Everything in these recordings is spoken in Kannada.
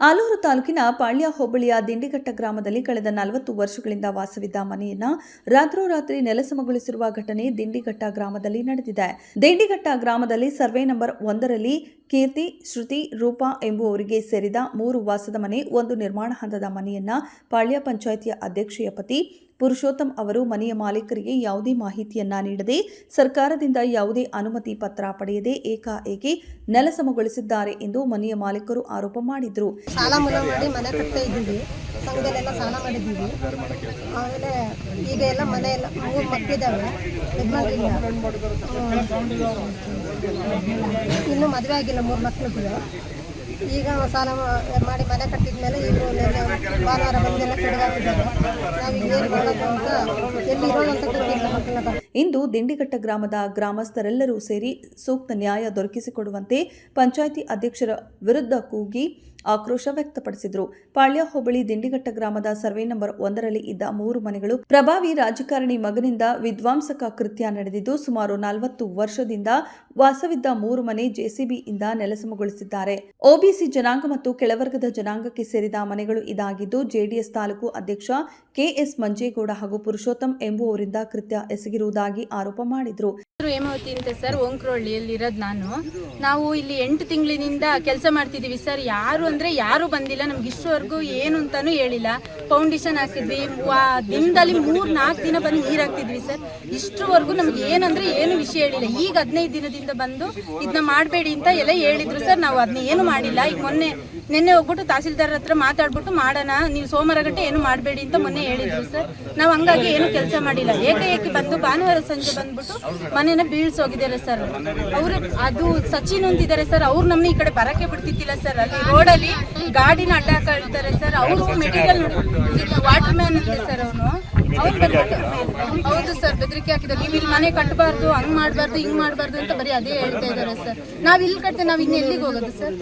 ಆಲೂರು ತಾಲೂಕಿನ ಪಾಳ್ಯ ಹೋಬಳಿಯ ದಿಂಡಿಘಟ್ಟ ಗ್ರಾಮದಲ್ಲಿ ಕಳೆದ ನಲವತ್ತು ವರ್ಷಗಳಿಂದ ವಾಸವಿದ್ದ ಮನೆಯನ್ನ ರಾತ್ರೋರಾತ್ರಿ ನೆಲಸಮಗೊಳಿಸಿರುವ ಘಟನೆ ದಿಂಡಿಘಟ್ಟ ಗ್ರಾಮದಲ್ಲಿ ನಡೆದಿದೆ. ದಿಂಡಿಘಟ್ಟ ಗ್ರಾಮದಲ್ಲಿ ಸರ್ವೆ ನಂಬರ್ ಒಂದರಲ್ಲಿ ಕೀರ್ತಿ, ಶ್ರುತಿ, ರೂಪಾ ಎಂಬುವರಿಗೆ ಸೇರಿದ ಮೂರು ವಾಸದ ಮನೆ, ಒಂದು ನಿರ್ಮಾಣ ಹಂತದ ಮನೆಯನ್ನ ಪಾಳ್ಯ ಪಂಚಾಯಿತಿಯ ಅಧ್ಯಕ್ಷೆಯ ಪತಿ ಪುರುಷೋತ್ತಮ್ ಅವರು ಮನೆಯ ಮಾಲೀಕರಿಗೆ ಯಾವುದೇ ಮಾಹಿತಿಯನ್ನ ನೀಡದೆ ಸರ್ಕಾರದಿಂದ ಯಾವುದೇ ಅನುಮತಿ ಪತ್ರ ಪಡೆಯದೆ ಏಕಾಏಕಿ ನೆಲಸಮಗೊಳಿಸಿದ್ದಾರೆ ಎಂದು ಮನೆಯ ಮಾಲೀಕರು ಆರೋಪ ಮಾಡಿದ್ರು. ಸಂಘದಲ್ಲೆಲ್ಲ ಸ್ನಾನ ಮಾಡಿದ್ದೀವಿ. ಆಮೇಲೆ ಈಗ ಎಲ್ಲ ಮನೆ ಎಲ್ಲ ಮೂರು ಮಕ್ಕಳಿದ್ದಾವೆ ಇನ್ನು ಮದುವೆ ಆಗಿಲ್ಲ, ಮೂರು ಮಕ್ಕಳು ಈಗ ಸಾಲ ಮಾಡಿ ಮನೆ ಕಟ್ಟಿದ ಮೇಲೆ ಇವರು ಭಾನುವಾರ ಬಂದೆಲ್ಲ ಕೆಡಗಾಕಿದ್ದಾರೆ ನಾವು ಈಗ ಏನು ಮಾಡೋದು ಅಂತ ಎಲ್ಲಿ ಅಂತ ಗೊತ್ತಿಲ್ಲ ಕರ್ಕೊಂಡು. ಇಂದು ದಿಂಡಿಘಟ್ಟ ಗ್ರಾಮದ ಗ್ರಾಮಸ್ಥರೆಲ್ಲರೂ ಸೇರಿ ಸೂಕ್ತ ನ್ಯಾಯ ದೊರಕಿಸಿಕೊಡುವಂತೆ ಪಂಚಾಯಿತಿ ಅಧ್ಯಕ್ಷರ ವಿರುದ್ಧ ಕೂಗಿ ಆಕ್ರೋಶ ವ್ಯಕ್ತಪಡಿಸಿದರು. ಪಾಳ್ಯ ಹೋಬಳಿ ದಿಂಡಿಘಟ್ಟ ಗ್ರಾಮದ ಸರ್ವೆ ನಂಬರ್ ಒಂದರಲ್ಲಿ ಇದ್ದ ಮೂರು ಮನೆಗಳು ಪ್ರಭಾವಿ ರಾಜಕಾರಣಿ ಮಗನಿಂದ ವಿಧ್ವಂಸಕ ಕೃತ್ಯ ನಡೆದಿದ್ದು ಸುಮಾರು ನಲವತ್ತು ವರ್ಷದಿಂದ ವಾಸವಿದ್ದ ಮೂರು ಮನೆ ಜೆಸಿಬಿಯಿಂದ ನೆಲಸಮಗೊಳಿಸಿದ್ದಾರೆ. ಒಬಿಸಿ ಜನಾಂಗ ಮತ್ತು ಕೆಳವರ್ಗದ ಜನಾಂಗಕ್ಕೆ ಸೇರಿದ ಮನೆಗಳು ಇದಾಗಿದ್ದು ಜೆಡಿಎಸ್ ತಾಲೂಕು ಅಧ್ಯಕ್ಷ ಕೆಎಸ್ ಮಂಜೇಗೌಡ ಹಾಗೂ ಪುರುಷೋತ್ತಮ್ ಎಂಬುವವರಿಂದ ಕೃತ್ಯ ಎಸಗಿರುವುದಾಗಿ ಆರೋಪ ಮಾಡಿದರು. ಹೇಮಾವತಿ ಅಂತ ಸರ್ ಓಂಕ್ರೋಳ್ಳಿಯಲ್ಲಿ ಇರೋದು ನಾನು. ನಾವು ಇಲ್ಲಿ ಎಂಟು ತಿಂಗಳಿನಿಂದ ಕೆಲಸ ಮಾಡ್ತಿದ್ದೀವಿ ಸರ್. ಯಾರು ಅಂದ್ರೆ ಯಾರು ಬಂದಿಲ್ಲ, ನಮ್ಗೆ ಇಷ್ಟವರೆಗೂ ಏನು ಅಂತಾನೂ ಹೇಳಿಲ್ಲ. ಫೌಂಡೇಶನ್ ಹಾಕಿದ್ವಿ ವಾ- ದಿನದಲ್ಲಿ ಮೂರು ನಾಲ್ಕು ದಿನ ಬಂದು ನೀರು ಹಾಕ್ತಿದ್ವಿ ಸರ್. ಇಷ್ಟವರೆಗೂ ನಮ್ಗೆ ಏನಂದ್ರೆ ಏನು ವಿಷಯ ಹೇಳಿಲ್ಲ. ಈಗ ಹದಿನೈದು ದಿನದಿಂದ ಬಂದು ಇದನ್ನ ಮಾಡಬೇಡಿ ಅಂತ ಎಲ್ಲ ಹೇಳಿದ್ರು ಸರ್. ನಾವು ಅದನ್ನ ಏನು ಮಾಡಿಲ್ಲ. ಈಗ ಮೊನ್ನೆ, ನಿನ್ನೆ ಹೋಗ್ಬಿಟ್ಟು ತಹಸೀಲ್ದಾರ್ ಹತ್ರ ಮಾತಾಡ್ಬಿಟ್ಟು ಮಾಡೋಣ, ನೀವು ಸೋಮವಾರ ಗಟ್ಟೆ ಏನು ಮಾಡಬೇಡಿ ಅಂತ ಮೊನ್ನೆ ಹೇಳಿದ್ರು ಸರ್. ನಾವು ಹಂಗಾಗಿ ಏನು ಕೆಲಸ ಮಾಡಿಲ್ಲ. ಏಕಾಏಕಿ ಬಂದು ಭಾನುವಾರ ಸಂಜೆ ಬಂದ್ಬಿಟ್ಟು ಮನೇನ ಬೀಳ್ಸೋಗಿದ್ದಾರೆ ಸರ್. ಅವರು ಅದು ಸಚಿನ್ ಅಂತಿದ್ದಾರೆ ಸರ್. ಅವ್ರು ನಮ್ನ ಈ ಕಡೆ ಬರಕ್ಕೆ ಬಿಡ್ತಿದ್ದಿಲ್ಲ ಸರ್. ಅಲ್ಲಿ ರೋಡಲ್ಲಿ ಗಾಡಿನ ಅಡ್ಡ ಕಳ್ತಾರೆ ಸರ್. ಅವರು ಮೆಟೀರಿಯಲ್ ವಾಟರ್ ಮ್ಯಾನ್ ಇದೆ ಸರ್ ಅವನು. ಬಂದ್ಬಿಟ್ಟು ಹೌದು ಸರ್ ಬೆದರಿಕೆ ಹಾಕಿದ್ದಾರೆ. ನೀವು ಇಲ್ಲಿ ಮನೆ ಕಟ್ಟಬಾರ್ದು ಹಂಗ್ ಮಾಡಬಾರ್ದು ಹಿಂಗ್ ಮಾಡಬಾರ್ದು ಅಂತ ಬರೀ ಅದೇ ಹೇಳ್ತಾ ಇದ್ದಾರೆ ಸರ್. ನಾವ್ ಇಲ್ಲಿ ಕಟ್ತೇವೆ ನಾವ್ ಇನ್ನು ಎಲ್ಲಿಗೆ ಹೋಗೋದು ಸರ್?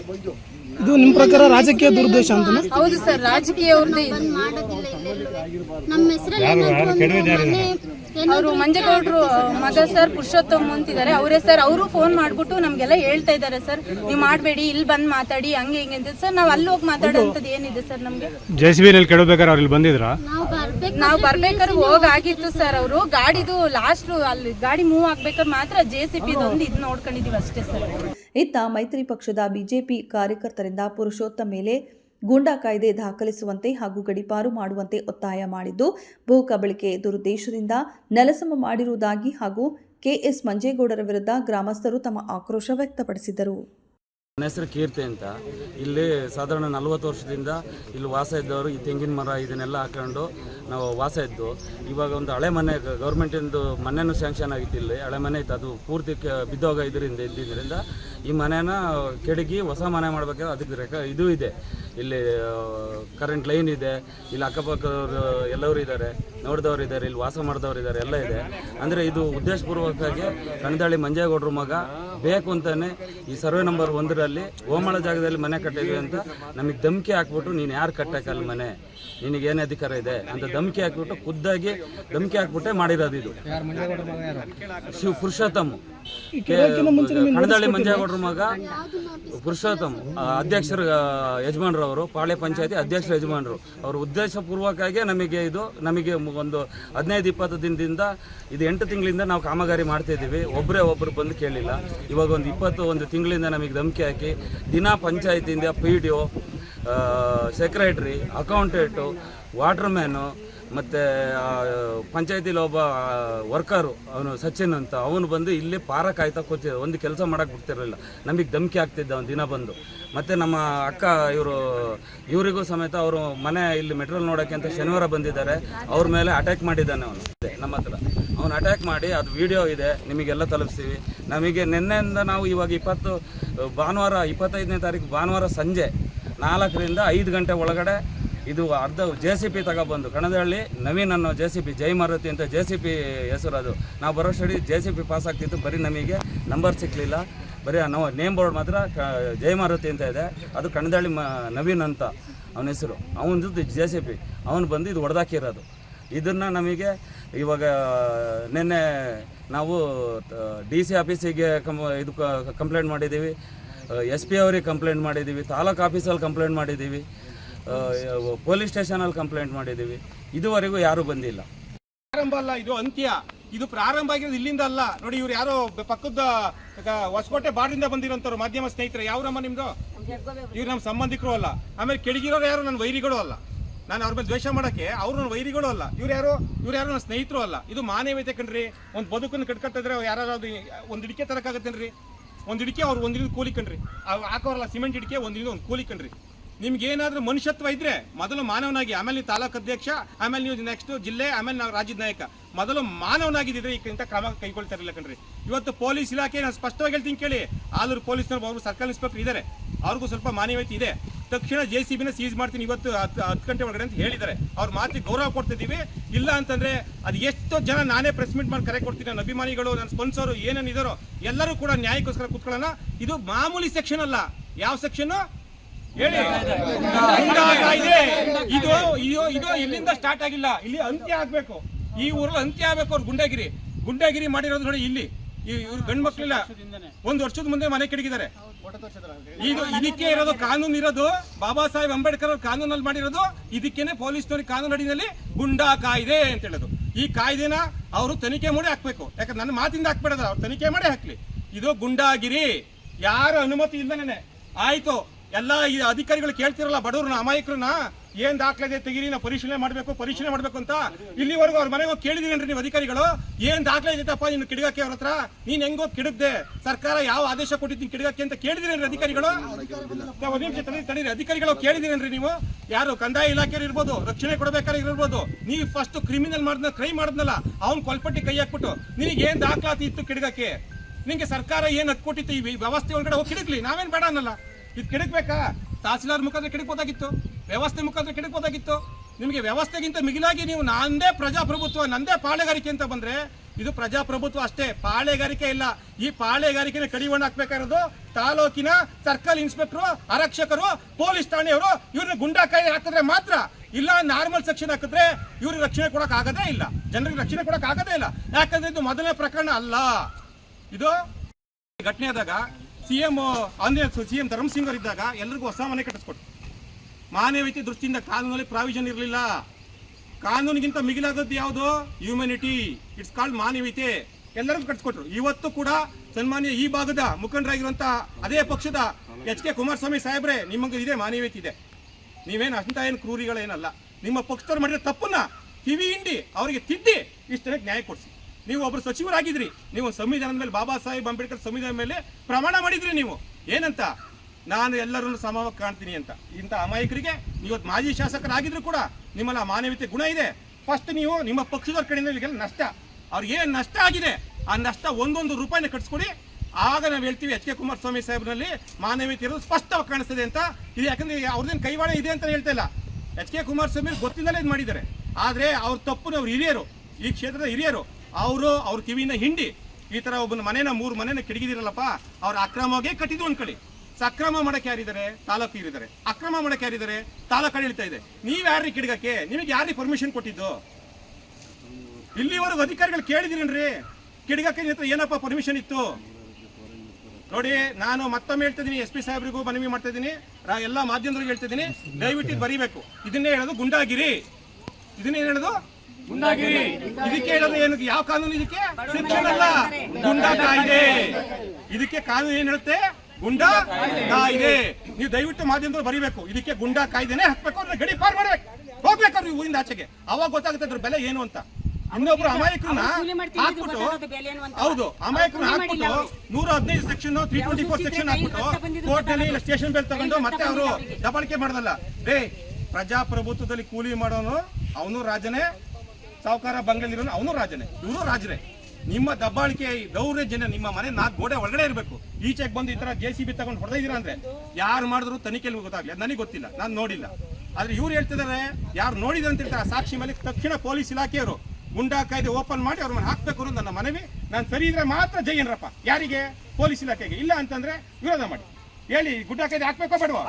ಇದು ನಿಮ್ಮ ಪ್ರಕಾರ ರಾಜಕೀಯ ದುರುದ್ದೇಶ ಅಂತ ಹೌದು ಸರ್ ರಾಜಕೀಯ ಅವ್ರದ್ದೇ ಮಾಡೋದಿಲ್ಲ ನಮ್ಮ ಹೆಸರಲ್ಲಿ ಅವರು ಮಂಜೇಗೌಡರು ಮಗ ಸರ್ ಪುರುಷೋತ್ತಮ್ ಅಂತಿದ್ದಾರೆ. ಅವರೇ ಸರ್ ಅವರು ಫೋನ್ ಮಾಡ್ಬಿಟ್ಟು ನಮ್ಗೆಲ್ಲ ಹೇಳ್ತಾ ಇದ್ದಾರೆ ಸರ್. ನೀವು ಮಾಡಬೇಡಿ ಇಲ್ಲಿ ಬಂದು ಮಾತಾಡಿ ಹಂಗೆ ಹಿಂಗೆ ಅಂತ ಸರ್ ನಾವು ಅಲ್ಲಿ ಹೋಗಿ ಮಾತಾಡೋಂಥದ್ದು ಏನಿದೆ ಸರ್ ನಮಗೆ? ಜೆ ಸಿ ಬಿನಲ್ಲಿ ಕೆಡಬೇಕಾದ್ರೆ ಅವ್ರು ಇಲ್ಲಿ ಬಂದಿದ್ರಾ? ನಾವು ಬರ್ಬೇಕಾದ್ರೆ ನಾವು ಬರ್ಬೇಕಾದ್ರೆ ಹೋಗಾಗಿತ್ತು ಸರ್. ಅವರು. ಗಾಡಿದು ಲಾಸ್ಟ್ ಅಲ್ಲಿ ಗಾಡಿ ಮೂವ್ ಆಗ್ಬೇಕಾದ್ರೆ ಮಾತ್ರ ಜೆ ಸಿ ಪಿ ಒಂದು ಇದು ನೋಡ್ಕೊಂಡಿದೀವಿ ಅಷ್ಟೇ ಸರ್. ಇತ್ತ ಮೈತ್ರಿ ಪಕ್ಷದ ಬಿಜೆಪಿ ಕಾರ್ಯಕರ್ತರಿಂದ ಪುರುಷೋತ್ತಮ ಮೇಲೆ ಗೂಂಡಾ ಕಾಯ್ದೆ ದಾಖಲಿಸುವಂತೆ ಹಾಗೂ ಗಡಿಪಾರು ಮಾಡುವಂತೆ ಒತ್ತಾಯ ಮಾಡಿದ್ದು, ಭೂ ಕಬಳಿಕೆ ದುರುದ್ದೇಶದಿಂದ ನೆಲಸಮ ಮಾಡಿರುವುದಾಗಿ ಹಾಗೂ ಕೆಎಸ್ ಮಂಜೇಗೌಡರ ವಿರುದ್ಧ ಗ್ರಾಮಸ್ಥರು ತಮ್ಮ ಆಕ್ರೋಶ ವ್ಯಕ್ತಪಡಿಸಿದರು ನನ್ನ ಹೆಸರು ಕೀರ್ತಿ ಅಂತ. ಇಲ್ಲಿ ಸಾಧಾರಣ ನಲ್ವತ್ತು ವರ್ಷದಿಂದ ಇಲ್ಲಿ ವಾಸ ಇದ್ದವರು ಈ ತೆಂಗಿನ ಮರ ಇದನ್ನೆಲ್ಲ ಹಾಕೊಂಡು ನಾವು ವಾಸ ಇದ್ದು, ಇವಾಗ ಒಂದು ಹಳೆ ಮನೆ, ಗೌರ್ಮೆಂಟಿಂದು ಮನೆಯೂ ಸ್ಯಾಂಕ್ಷನ್ ಆಗಿತ್ತು ಇಲ್ಲಿ. ಹಳೆ ಮನೆ ಇತ್ತು. ಅದು ಪೂರ್ತಿ ಕ- ಬಿದ್ದೋಗ ಇದರಿಂದ, ಇದ್ದಿದ್ದರಿಂದ ಈ ಮನೆನ ಕೆಡಗಿ ಹೊಸ ಮನೆ ಮಾಡಬೇಕಾದ್ರೆ ಅದಕ್ಕೆ ರೆಕ, ಇದು ಇದೆ. ಇಲ್ಲಿ ಕರೆಂಟ್ ಲೈನ್ ಇದೆ. ಇಲ್ಲಿ ಅಕ್ಕಪಕ್ಕದವರು ಎಲ್ಲರೂ ಇದ್ದಾರೆ. ನೋಡಿದವರು ಇದ್ದಾರೆ. ಇಲ್ಲಿ ವಾಸ ಮಾಡಿದವರು ಇದ್ದಾರೆ. ಎಲ್ಲ ಇದೆ. ಅಂದರೆ ಇದು ಉದ್ದೇಶಪೂರ್ವಕವಾಗಿ ಕಣದಾಳಿ ಮಂಜೇಗೌಡರ ಮಗ ಬೇಕು ಅಂತಲೇ ಈ ಸರ್ವೆ ನಂಬರ್ ಒಂದರಲ್ಲಿ ಗೋಮಾಳ ಜಾಗದಲ್ಲಿ ಮನೆ ಕಟ್ಟಿದ್ವಿ ಅಂತ ನಮಗೆ ಧಮಕಿ ಹಾಕ್ಬಿಟ್ಟು ನೀನು ಯಾರು ಕಟ್ಟಕ್ಕಲ್ಲ ಮನೆ? ನಿನಗೇನು ಅಧಿಕಾರ ಇದೆ ಅಂತ ಧಮಕಿ ಹಾಕ್ಬಿಟ್ಟು ಖುದ್ದಾಗಿ ಧಮಕಿ ಹಾಕ್ಬಿಟ್ಟೆ ಮಾಡಿರೋದು ಇದು. ಶಿವ ಪುರುಷೋತ್ತಮ್. ಕಣದಾಳಿ ಮಂಜೇಗೌಡರ ಮಗ ಪುರುಷೋತ್ತಮ್ ಅಧ್ಯಕ್ಷರು ಅವರು ಪಾಳೆ ಪಂಚಾಯತಿ ಅಧ್ಯಕ್ಷರು ಯಜಮಾನರು. ಅವರು ಉದ್ದೇಶಪೂರ್ವಕವಾಗಿ ನಮಗೆ ಇದು ನಮಗೆ ಒಂದು ಹದಿನೈದು ಇಪ್ಪತ್ತು ದಿನದಿಂದ ಇದು ಎಂಟು ತಿಂಗಳಿಂದ ನಾವು ಕಾಮಗಾರಿ ಮಾಡ್ತಾ ಇದ್ದೀವಿ. ಒಬ್ಬರೇ ಒಬ್ಬರು ಬಂದು ಕೇಳಿಲ್ಲ. ಇವಾಗ ಒಂದು ಇಪ್ಪತ್ತು ಒಂದು ತಿಂಗಳಿಂದ ನಮಗೆ ಧಮಕಿ ಹಾಕಿ ದಿನ ಪಂಚಾಯತಿಯಿಂದ P D O secretary accountant water man ಮತ್ತು ಪಂಚಾಯತಿಲಿ ಒಬ್ಬ ವರ್ಕರು ಅವನು ಸಚಿನ್ ಅಂತ, ಅವನು ಬಂದು ಇಲ್ಲಿ ಪಾರ ಕಾಯ್ತಾ ಕೂತಿದ್ದ, ಒಂದು ಕೆಲಸ ಮಾಡೋಕೆ ಬಿಡ್ತಿರಲಿಲ್ಲ. ನಮಗೆ ಧಮಕಿ ಆಗ್ತಿದ್ದ ಅವ್ನು ದಿನ ಬಂದು. ಮತ್ತು ನಮ್ಮ ಅಕ್ಕ, ಇವರು, ಇವರಿಗೂ ಸಮೇತ ಅವರು ಮನೆ ಇಲ್ಲಿ ಮೆಟ್ರೋಲ್ ನೋಡೋಕ್ಕೆ ಅಂತ ಶನಿವಾರ ಬಂದಿದ್ದಾರೆ. ಅವ್ರ ಮೇಲೆ ಅಟ್ಯಾಕ್ ಮಾಡಿದ್ದಾನೆ ಅವನು. ನಮ್ಮ ಹತ್ರ. ಅವನು ಅಟ್ಯಾಕ್ ಮಾಡಿ, ಅದು ವಿಡಿಯೋ ಇದೆ, ನಿಮಗೆಲ್ಲ ತಲುಪಿಸ್ತೀವಿ. ನಮಗೆ ನಿನ್ನೆಯಿಂದ ನಾವು ಇವಾಗ ಇಪ್ಪತ್ತು, ಭಾನುವಾರ, ಇಪ್ಪತ್ತೈದನೇ ತಾರೀಕು ಭಾನುವಾರ ಸಂಜೆ ನಾಲ್ಕರಿಂದ ಐದು ಗಂಟೆ ಒಳಗಡೆ ಇದು ಅರ್ಧ ಜೆ ಸಿ ಪಿ ತಗೊಬಂದು. ಕಣದಹಳ್ಳಿ, ನವೀನ್ ಅನ್ನೋ J C P Jai Maruti ಅಂತ ಜೆ ಸಿ ಪಿ ಹೆಸರು ಅದು. ನಾವು ಬರೋಷ್ಟಡಿ ಜೆ ಸಿ ಪಿ ಪಾಸ್ ಆಗ್ತಿತ್ತು, ಬರೀ ನಮಗೆ ನಂಬರ್ ಸಿಕ್ಕಲಿಲ್ಲ ಬರೀ ನಾವು ನೇಮ್ ಬೋರ್ಡ್ ಮಾತ್ರ ಜೈ ಮಾರುತಿ ಅಂತ ಇದೆ. ಅದು ಕಣದಹಳ್ಳಿ ಮ ನವೀನ್ ಅಂತ ಅವನ ಹೆಸರು. ಅವನದು ಜೆ ಸಿ ಪಿ ಅವನು ಬಂದು ಇದು ಹೊಡೆದಾಕಿರೋದು. ಇದನ್ನು ನಮಗೆ ಇವಾಗ, ನಿನ್ನೆ ನಾವು ಡಿ ಸಿ ಆಫೀಸಿಗೆ ಕಂ ಇದು ಕಂಪ್ಲೇಂಟ್ ಮಾಡಿದ್ದೀವಿ. ಎಸ್ ಪಿ ಅವರಿಗೆ ಕಂಪ್ಲೇಂಟ್ ಮಾಡಿದ್ದೀವಿ, ತಾಲೂಕು ಆಫೀಸಲ್ಲಿ ಕಂಪ್ಲೇಂಟ್ ಮಾಡಿದ್ದೀವಿ ಪೊಲೀಸ್ ಸ್ಟೇಷನಲ್ಲಿ ಕಂಪ್ಲೇಂಟ್ ಮಾಡಿದ್ದೀವಿ. ಇದುವರೆಗೂ ಯಾರೂ ಬಂದಿಲ್ಲ. ಪ್ರಾರಂಭ ಅಲ್ಲ, ಇದು ಅಂತ್ಯ. ಇದು ಪ್ರಾರಂಭ ಆಗಿರೋದು ಇಲ್ಲಿಂದ ಅಲ್ಲ. ನೋಡಿ, ಇವ್ರು ಯಾರೋ ಪಕ್ಕದ ಹೊಸಕೋಟೆ ಬಾಡಿಂದ ಬಂದಿರೋಂಥವ್ರು, ಮಾಧ್ಯಮ ಸ್ನೇಹಿತರೆ. ಯಾವ್ರಮ್ಮ ನಿಮ್ದು? ಇವ್ರು ನಮ್ಮ ಸಂಬಂಧಿಕರು ಅಲ್ಲ. ಆಮೇಲೆ ಕೆಳಗಿರೋರು ಯಾರು? ನನ್ನ ವೈರಿಗಳು ಅಲ್ಲ. ನಾನು ಅವ್ರ ಮೇಲೆ ದ್ವೇಷ ಮಾಡೋಕ್ಕೆ ಅವರು ನನ್ನ ವೈರಿಗಳು ಅಲ್ಲ. ಇವ್ರು ಯಾರು? ಇವ್ರು ಯಾರು? ನನ್ನ ಸ್ನೇಹಿತರು ಅಲ್ಲ. ಇದು ಮಾನವೀಯತೆ ಕಣ್ರಿ. ಒಂದು ಬದುಕನ್ನು ಕಟ್ಕಟ್ಟಿದ್ರೆ ಯಾರು ಒಂದು ಇಡಿಕೆ ತರಕಾಗತ್ತೇನ್ರಿ ಒಂದು ಹಿಡಿಕೆ ಅವ್ರು ಒಂದು ದಿನದ ಕೂಲಿ ಕಣ್ರಿ. ಹಾಕೋರಲ್ಲ, ಸಿಮೆಂಟ್ ಹಿಡಿಕೆ ಒಂದು ದಿನದ ಒಂದು ಕೂಲಿ ಕಣ್ರಿ. ನಿಮ್ಗೆ ಏನಾದರೂ ಮನುಷ್ಯತ್ವ ಇದ್ರೆ ಮೊದಲು ಮಾನವನಾಗಿ, ಆಮೇಲೆ ನೀವು ತಾಲೂಕು ಅಧ್ಯಕ್ಷ, ಆಮೇಲೆ ನೀವು ನೆಕ್ಸ್ಟ್ ಜಿಲ್ಲೆ, ಆಮೇಲೆ ನಾವು ರಾಜ್ಯದ ನಾಯಕ. ಮೊದಲು ಮಾನವನಾಗಿದ್ದಿದ್ರೆ ಇಂಥ ಕ್ರಮ ಕೈಗೊಳ್ತಾ ಇರಲಿಲ್ಲ ಕಣ್ರಿ. ಇವತ್ತು ಪೊಲೀಸ್ ಇಲಾಖೆ, ನಾನು ಸ್ಪಷ್ಟವಾಗಿ ಹೇಳ್ತೀನಿ ಕೇಳಿ. ಆದರೂ ಪೊಲೀಸ್ನವ್ರು, ಅವರು ಸರ್ಕಲ್ ಇನ್ಸ್ಪೆಕ್ಟರ್ ಇದ್ದಾರೆ ಅವ್ರಿಗೂ ಸ್ವಲ್ಪ ಮಾನವೀಯತೆ ಇದೆ. ತಕ್ಷಣ ಜೆ ಸಿ ಬಿನ ಸೀಸ್ ಮಾಡ್ತೀನಿ ಇವತ್ತು ಹತ್ತು ಹತ್ತು ಗಂಟೆ ಒಳಗಡೆ ಅಂತ ಹೇಳಿದ್ದಾರೆ. ಅವ್ರ ಮಾತಿಗೆ ಗೌರವ ಕೊಡ್ತಿದ್ದೀವಿ. ಇಲ್ಲ ಅಂತಂದ್ರೆ ಅದು ಎಷ್ಟೋ ಜನ ನಾನೇ ಪ್ರೆಸ್ ಮೀಟ್ ಮಾಡಿ ಕರೆ ಕೊಡ್ತೀನಿ. ನನ್ನ ಅಭಿಮಾನಿಗಳು, ನನ್ನ ಸ್ಪಾನ್ಸರು ಏನೇನಿದಾರೋ ಎಲ್ಲರೂ ಕೂಡ ನ್ಯಾಯಕ್ಕೋಸ್ಕರ ಕೂತ್ಕೊಳ್ಳೋಣ. ಇದು ಮಾಮೂಲಿ ಸೆಕ್ಷನ್ ಅಲ್ಲ. ಯಾವ ಸೆಕ್ಷನ್ ಹೇಳಿ. ಇದು. ಇದು ಇಲ್ಲಿಂದ ಸ್ಟಾರ್ಟ್ ಆಗಿಲ್ಲ. ಇಲ್ಲಿ ಅಂತ್ಯ ಆಗ್ಬೇಕು. ಈ ಊರಲ್ಲಿ ಅಂತ್ಯ ಆಗ್ಬೇಕು ಅವ್ರು ಗುಂಡಾಗಿರಿ. ಗುಂಡಗಿರಿ ಮಾಡಿರೋದು ನೋಡಿ ಇಲ್ಲಿ. ಇವ್ರು ಗಂಡು ಮಕ್ಳಿಲ್ಲ. ಒಂದು ವರ್ಷದ ಮುಂದೆ ಮನೆ ಕೆಡಗಿದ್ದಾರೆ. ಇದು ಇದಕ್ಕೆ ಇರೋದು ಕಾನೂನು ಇರೋದು. ಬಾಬಾ ಸಾಹೇಬ್ ಅಂಬೇಡ್ಕರ್ ಅವ್ರ ಕಾನೂನಲ್ಲಿ ಮಾಡಿರೋದು. ಇದಕ್ಕೇನೆ ಪೊಲೀಸ್ನವ್ರಿಗೆ ಕಾನೂನು ಅಡಿನಲ್ಲಿ ಗುಂಡಾ ಕಾಯ್ದೆ ಅಂತ ಹೇಳೋದು. ಈ ಕಾಯ್ದೆನ ಅವರು ತನಿಖೆ ಮಾಡಿ ಹಾಕ್ಬೇಕು. ಯಾಕಂದ್ರೆ ನನ್ನ ಮಾತಿಂದ ಹಾಕ್ಬೇಡದ ಅವ್ರು ತನಿಖೆ ಮಾಡಿ ಹಾಕ್ಲಿ. ಇದು ಗುಂಡಾಗಿರಿ. ಯಾರ ಅನುಮತಿ ಇಲ್ದೇನೆ ಆಯ್ತು. ಎಲ್ಲ ಅಧಿಕಾರಿಗಳು ಕೇಳ್ತಿರಲ್ಲ, ಬಡವ್ರನ್ನ, ಅಮಾಯಕರನ್ನ. ಏನ್ ದಾಖಲೆ ತೆಗೀರಿ ನಾವು ಪರಿಶೀಲನೆ ಮಾಡಬೇಕು ಪರಿಶೀಲನೆ ಮಾಡಬೇಕು ಅಂತ ಇಲ್ಲಿವರೆಗೂ ಅವ್ರ ಮನೆಗೆ ಹೋಗಿ ಅಂದ್ರೆ ನೀವು ಅಧಿಕಾರಿಗಳು? ಏನ್ ದಾಖಲೆ ಇದೆಯಪ್ಪ ನೀನು ಕಿಡಗಕ್ಕೆ ಅವ್ರ ಹತ್ರ? ನೀನ್ ಹೆಂಗೋ ಕಿಡದ್ದೆ ಸರ್ಕಾರ ಯಾವ ಆದೇಶ ಕೊಟ್ಟಿದ್ದೀನಿ ಕಿಡಗಕ್ಕೆ ಅಂತ ಕೇಳಿದಿರೇನ್ರಿ ಅಧಿಕಾರಿಗಳು? ನಾವು ಒಂದ್ ನಿಮಿಷ ತಡೀರಿ, ಅಧಿಕಾರಿಗಳು ಅಂದ್ರೆ ನೀವು? ಯಾರು ಕಂದಾಯ ಇಲಾಖೆ ಇರ್ಬೋದು ರಕ್ಷಣೆ ಕೊಡಬೇಕಾದ್ರೆ ಇರ್ಬೋದು. ನೀವು ಫಸ್ಟ್ ಕ್ರಿಮಿನಲ್ ಮಾಡಿದ್ನ ಕ್ರೈಮ್ ಮಾಡಿದ್ನಲ್ಲ ಅವ್ನ್ ಕೊಲ್ಪಟ್ಟಿ ಕೈ ಹಾಕ್ಬಿಟ್ಟು ನಿನಗೆ ಏನ್ ದಾಖಲಾತಿ ಇತ್ತು ಕಿಡಗಕ್ಕೆ? ನಿಂಗೆ ಸರ್ಕಾರ ಏನ್ ಹತ್ತು ಕೊಟ್ಟಿತ್ತು? ಈ ವ್ಯವಸ್ಥೆ ಒಳಗಡೆ ಹೋಗಿ ಕಿಡಕ್ಲಿ ನಾವೇನ್ ಬೇಡ ಅನ್ನಲ್ಲ. ಇದು ಕಿಡಕ್ಬೇಕಾ? ತಹಸೀಲ್ದಾರ್ ಮುಖಾಂತರ ಕೆಡಕ್ಬೋದಾಗಿತ್ತು ವ್ಯವಸ್ಥೆ ಮುಖಾಂತರ ಕೆಡಕ್ಬೋದಾಗಿತ್ತು ನಿಮಗೆ ವ್ಯವಸ್ಥೆಗಿಂತ ಮಿಗಿಲಾಗಿ ನೀವು ನಂದೇ ಪ್ರಜಾಪ್ರಭುತ್ವ, ನಂದೇ ಪಾಳೆಗಾರಿಕೆ ಅಂತ ಬಂದ್ರೆ ಇದು ಪ್ರಜಾಪ್ರಭುತ್ವ ಅಷ್ಟೇ. ಪಾಳೆಗಾರಿಕೆ ಇಲ್ಲ. ಈ ಪಾಳೆಗಾರಿಕೆನ ಕಡಿವಾಣ ಹಾಕ್ಬೇಕಾಗಿರೋದು ತಾಲೂಕಿನ ಸರ್ಕಲ್ ಇನ್ಸ್ಪೆಕ್ಟರ್, ಆರಕ್ಷಕರು, ಪೊಲೀಸ್ ಠಾಣೆಯವರು. ಇವ್ರನ್ನ ಗುಂಡಾಕಾಯಿ ಹಾಕಿದ್ರೆ ಮಾತ್ರ ಇಲ್ಲ, ನಾರ್ಮಲ್ ಸೆಕ್ಷನ್ ಹಾಕಿದ್ರೆ ಇವ್ರಿಗೆ ರಕ್ಷಣೆ ಕೊಡಕ್ ಆಗದೇ ಇಲ್ಲ. ಜನರಿಗೆ ರಕ್ಷಣೆ ಕೊಡಕ್ ಆಗದೇ ಇಲ್ಲ. ಯಾಕಂದ್ರೆ ಇದು ಮೊದಲನೇ ಪ್ರಕರಣ ಅಲ್ಲ. ಇದು ಘಟನೆ ಆದಾಗ ಸಿಎಂ ಅಂದ್ರೆ ಸಿಎಂ ಧರ್ಮಸಿಂಗ್ ಅವರಿದ್ದಾಗ ಎಲ್ರಿಗೂ ಹೊಸ ಮನೆ ಕಟ್ಟಿಸ್ಕೊಟ್ರು. ಮಾನವೀಯತೆ ದೃಷ್ಟಿಯಿಂದ ಕಾನೂನಲ್ಲಿ ಪ್ರಾವಿಷನ್ ಇರಲಿಲ್ಲ. ಕಾನೂನಿಗಿಂತ ಮಿಗಿಲಾದದ್ದು ಯಾವುದು? ಹ್ಯೂಮ್ಯಾನಿಟಿ ಇಟ್ಸ್ ಕಾಲ್ಡ್ ಮಾನವೀಯತೆ. ಎಲ್ಲರಿಗೂ ಕಟ್ಸ್ಕೊಟ್ರು. ಇವತ್ತು ಕೂಡ ಸನ್ಮಾನ್ಯ ಈ ಭಾಗದ ಮುಖಂಡರಾಗಿರುವಂತಹ ಅದೇ ಪಕ್ಷದ ಎಚ್ ಕೆ ಕುಮಾರಸ್ವಾಮಿ ಸಾಹೇಬ್ರೆ ನಿಮಗೆ ಇದೆ ಮಾನವೀಯತೆ ಇದೆ. ನೀವೇನು ಅಂತ ಏನು ಕ್ರೂರಿಗಳೇನಲ್ಲ. ನಿಮ್ಮ ಪಕ್ಷದವ್ರು ಮಾಡಿದ ತಪ್ಪನ್ನ ಕಿವಿ ಹಿಂಡಿ ಅವರಿಗೆ ತಿದ್ದಿ ಇಷ್ಟಕ್ಕೆ ನ್ಯಾಯ ಕೊಡಿಸಿ. ನೀವು ಒಬ್ಬರು ಸಚಿವರಾಗಿದ್ರಿ, ನೀವು ಸಂವಿಧಾನದ ಮೇಲೆ ಬಾಬಾ ಸಾಹೇಬ್ ಅಂಬೇಡ್ಕರ್ ಸಂವಿಧಾನ ಮೇಲೆ ಪ್ರಮಾಣ ಮಾಡಿದ್ರಿ ನೀವು. ಏನಂತ? ನಾನು ಎಲ್ಲರನ್ನು ಸಮವಾಗಿ ಕಾಣ್ತೀನಿ ಅಂತ. ಇಂಥ ಅಮಾಯಕರಿಗೆ ಇವತ್ತು ಮಾಜಿ ಶಾಸಕರಾಗಿದ್ರು ಕೂಡ ನಿಮ್ಮಲ್ಲಿ ಆ ಮಾನವೀಯತೆ ಗುಣ ಇದೆ. ಫಸ್ಟ್ ನೀವು ನಿಮ್ಮ ಪಕ್ಷದವ್ರ ಕಡೆಯಿಂದ ಇವರಿಗೆಲ್ಲ ನಷ್ಟ. ಅವ್ರಿಗೆ ಏನು ನಷ್ಟ ಆಗಿದೆ? ಆ ನಷ್ಟ ಒಂದೊಂದು ರೂಪಾಯಿನ ಕಟ್ಸ್ಕೊಡಿ. ಆಗ ನಾವು ಹೇಳ್ತೀವಿ ಎಚ್ ಕೆ ಕುಮಾರಸ್ವಾಮಿ ಸಾಹೇಬ್ರಲ್ಲಿ ಮಾನವೀಯತೆ ಇರೋದು ಸ್ಪಷ್ಟವಾಗಿ ಕಾಣಿಸ್ತದೆ ಅಂತ. ಇದು ಯಾಕಂದ್ರೆ ಅವ್ರದ್ದೇನು ಕೈವಾಡ ಇದೆ ಅಂತ ಹೇಳ್ತಾ ಇಲ್ಲ. ಎಚ್ ಕೆ ಕುಮಾರಸ್ವಾಮಿ ಗೊತ್ತಿಂದಲೇ ಇದು ಮಾಡಿದ್ದಾರೆ. ಆದರೆ ಅವ್ರ ತಪ್ಪು ಅವ್ರ ಹಿರಿಯರು, ಈ ಕ್ಷೇತ್ರದ ಹಿರಿಯರು, ಅವರು ಅವ್ರ ಕಿವಿನ ಹಿಂಡಿ ಈ ಥರ ಒಬ್ಬನ ಮನೇನ ಮೂರು ಮನೇನ ಕೆಡಗಿದಿರಲ್ಲಪ್ಪ, ಅವ್ರ ಅಕ್ರಮವಾಗೇ ಕಟ್ಟಿದ್ದು ಅನ್ಕೊಳ್ಳಿ. ಸಕ್ರಮ ಮಡಕೆ ಯಾರಿದ್ದಾರೆ? ತಾಲೂಕು ಇರಿದ್ದಾರೆ ಅಕ್ರಮ ಮಡಕೆ ಯಾರಿದ್ದಾರೆ? ತಾಲೂಕು ಆಡಳಿತ ಇದೆ. ನೀವ್ ಯಾರಿಗೆ ಕಿಡಗಕ್ಕೆ? ನಿಮಗೆ ಯಾರಿಗೆ ಪರ್ಮಿಷನ್ ಕೊಟ್ಟಿದ್ದು? ಇಲ್ಲಿವರೆಗೂ ಅಧಿಕಾರಿಗಳು ಕೇಳಿದಿರೇನ್ರಿ? ಕಿಡಗಕ್ಕೆ ನಿನ್ನ ಹತ್ರ ಏನಪ್ಪ ಪರ್ಮಿಷನ್ ಇತ್ತು? ನೋಡಿ ನಾನು ಮತ್ತೊಮ್ಮೆ ಹೇಳ್ತಾ ಎಸ್ಪಿ ಎಸ್ ಪಿ ಸಾಹೇಬ್ರಿಗೂ ಮನವಿ ಮಾಡ್ತಾ ಇದ್ದೀನಿ ಎಲ್ಲಾ ಮಾಧ್ಯಮದವ್ರಿಗೆ ಹೇಳ್ತಾ ಇದೀನಿ. ದಯವಿಟ್ಟು ಬರೀಬೇಕು. ಇದನ್ನೇ ಹೇಳೋದು ಗುಂಡಾಗಿರಿ. ಇದನ್ನೇ ಹೇಳೋದು? ಗುಂಡಾಗಿರಿ. ಇದಕ್ಕೆ ಹೇಳೋದು ಏನು? ಯಾವ ಕಾನೂನು ಇದಕ್ಕೆ? ಶಿಕ್ಷಣ ಅಲ್ಲ. ಗುಂಡಾ ಕಾಯ್ದೆ. ಇದಕ್ಕೆ ಕಾನೂನು ಏನ್ ಹೇಳುತ್ತೆ? ಗುಂಡಾ ಕಾಯ್ದೆ. ನೀವು ದಯವಿಟ್ಟು ಮಾಧ್ಯಮದವ್ರು ಬರೀಬೇಕು. ಇದಕ್ಕೆ ಗುಂಡಾ ಕಾಯ್ದೆನೆ ಹಾಕ್ಬೇಕು ಅಂದ್ರೆ ಗಡಿ ಪಾರ್ ಮಾಡ್ಬೇಕು. ಹೋಗ್ಬೇಕಾದ್ರೆ ನೀವು ಊರಿಂದ ಆಚೆಗೆ. ಅವಾಗ ಗೊತ್ತಾಗುತ್ತೆ ಅದ್ರ ಬೆಲೆ ಏನು ಅಂತ. ಇನ್ನೊಬ್ರು ಅಮಾಯಕರನ್ನ ಹಾಕ್ಬಿಟ್ಟು ಹೌದು ಅಮಾಯಕರನ್ನ ಹಾಕ್ಬಿಟ್ಟು ನೂರ ಹದಿನೈದು section three twenty four section ಹಾಕ್ಬಿಟ್ಟು ಕೋರ್ಟ್ ಅಲ್ಲಿ ಸ್ಟೇಷನ್ ಬೆಲ್ ತಗೊಂಡು ಮತ್ತೆ ಅವರು ದಬಾಳಿಕೆ ಮಾಡದಲ್ಲ. ರೇ ಪ್ರಜಾಪ್ರಭುತ್ವದಲ್ಲಿ ಕೂಲಿ ಮಾಡೋನು ಅವನು ರಾಜನೇ. ಸಾವುಕಾರ ಬಂಗಲಿರೋನು ಅವನು ರಾಜನೇ. ಇವರು ರಾಜರೇ. ನಿಮ್ಮ ದಬ್ಬಾಳಿಕೆ ದೌರ್ಜನ್ಯ ನಿಮ್ಮ ಮನೆ ನಾಲ್ಕು ಗೋಡೆ ಒಳಗಡೆ ಇರಬೇಕು. ಈಚೆಗೆ ಬಂದು ಈ ತರ ಜೆ ಸಿ ಬಿ ತಗೊಂಡು ಹೊಡೆದಿದ್ದೀರಾ ಅಂದ್ರೆ ಯಾರು ಮಾಡಿದ್ರು ತನಿಖೆಯಲ್ಲಿ ಗೊತ್ತಾಗ್ಲಿ ನನಗೆ ಗೊತ್ತಿಲ್ಲ, ನಾನು ನೋಡಿಲ್ಲ. ಆದ್ರೆ ಇವ್ರು ಹೇಳ್ತಿದ್ದಾರೆ ಯಾರು ನೋಡಿದ್ರು ಅಂತ ಹೇಳ್ತಾರೆ. ಸಾಕ್ಷಿ ಮೇಲೆ ತಕ್ಷಣ ಪೊಲೀಸ್ ಇಲಾಖೆಯವರು ಗುಂಡಾ ಕಾಯ್ದೆ ಓಪನ್ ಮಾಡಿ ಅವ್ರ ಹಾಕ್ಬೇಕು ಅನ್ನೋದು ನನ್ನ ಮನವಿ. ನಾನು ಸರಿ ಇದ್ರೆ ಮಾತ್ರ ಜೈಯನ್ರಪ್ಪ ಯಾರಿಗೆ? ಪೊಲೀಸ್ ಇಲಾಖೆಗೆ. ಇಲ್ಲ ಅಂತಂದ್ರೆ ವಿರೋಧ ಮಾಡಿ. ಹೇಳಿ ಗುಡ್ಡಾ ಕಾಯ್ದೆ ಹಾಕ್ಬೇಕೋ ಬೇಡವಾ?